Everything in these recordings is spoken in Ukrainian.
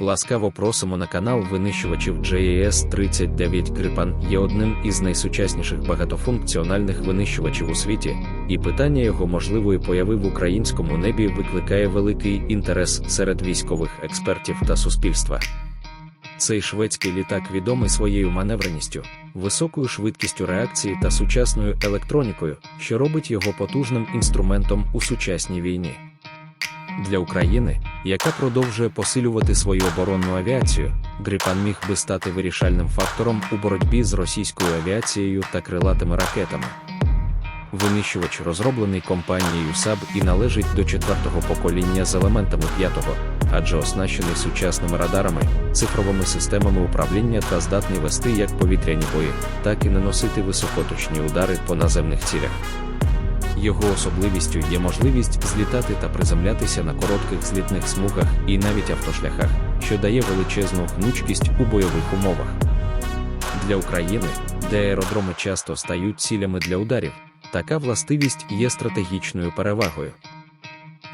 Ласкаво просимо на канал винищувачів JAS-39 Gripen є одним із найсучасніших багатофункціональних винищувачів у світі, і питання його можливої появи в українському небі викликає великий інтерес серед військових експертів та суспільства. Цей шведський літак відомий своєю маневреністю, високою швидкістю реакції та сучасною електронікою, що робить його потужним інструментом у сучасній війні. Для України, яка продовжує посилювати свою оборонну авіацію, Грипан міг би стати вирішальним фактором у боротьбі з російською авіацією та крилатими ракетами. Винищувач розроблений компанією САБ і належить до четвертого покоління з елементами п'ятого, адже оснащений сучасними радарами, цифровими системами управління та здатний вести як повітряні бої, так і наносити високоточні удари по наземних цілях. Його особливістю є можливість злітати та приземлятися на коротких злітних смугах і навіть автошляхах, що дає величезну гнучкість у бойових умовах. Для України, де аеродроми часто стають цілями для ударів, така властивість є стратегічною перевагою.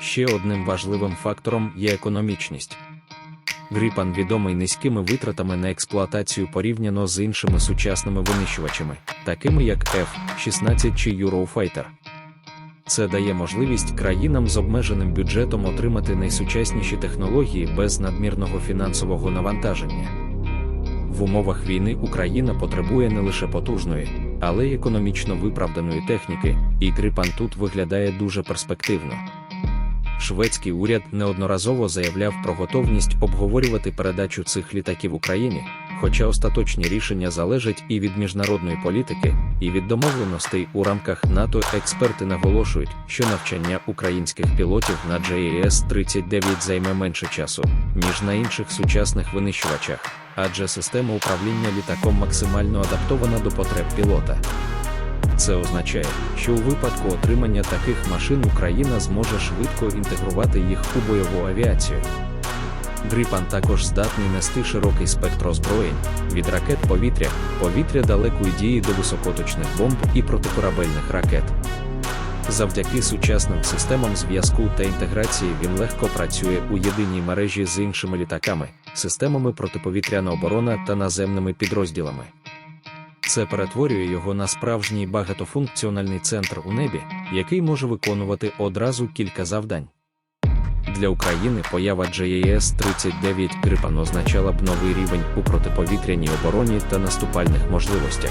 Ще одним важливим фактором є економічність. Гріпан відомий низькими витратами на експлуатацію порівняно з іншими сучасними винищувачами, такими як F-16 чи Eurofighter. Це дає можливість країнам з обмеженим бюджетом отримати найсучасніші технології без надмірного фінансового навантаження. В умовах війни Україна потребує не лише потужної, але й економічно виправданої техніки, і Грипан тут виглядає дуже перспективно. Шведський уряд неодноразово заявляв про готовність обговорювати передачу цих літаків Україні, хоча остаточні рішення залежать і від міжнародної політики, і від домовленостей у рамках НАТО. Експерти наголошують, що навчання українських пілотів на JAS-39 займе менше часу, ніж на інших сучасних винищувачах, адже система управління літаком максимально адаптована до потреб пілота. Це означає, що у випадку отримання таких машин Україна зможе швидко інтегрувати їх у бойову авіацію. Грипан також здатний нести широкий спектр озброєнь від ракет повітря, повітря далекої дії до високоточних бомб і протикорабельних ракет. Завдяки сучасним системам зв'язку та інтеграції він легко працює у єдиній мережі з іншими літаками, системами протиповітряна оборона та наземними підрозділами. Це перетворює його на справжній багатофункціональний центр у небі, який може виконувати одразу кілька завдань. Для України поява JAS-39 Грипан означала б новий рівень у протиповітряній обороні та наступальних можливостях.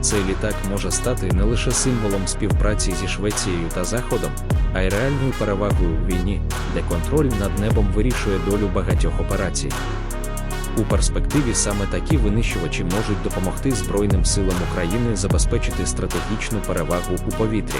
Цей літак може стати не лише символом співпраці зі Швецією та Заходом, а й реальною перевагою у війні, де контроль над небом вирішує долю багатьох операцій. У перспективі саме такі винищувачі можуть допомогти Збройним силам України забезпечити стратегічну перевагу у повітрі.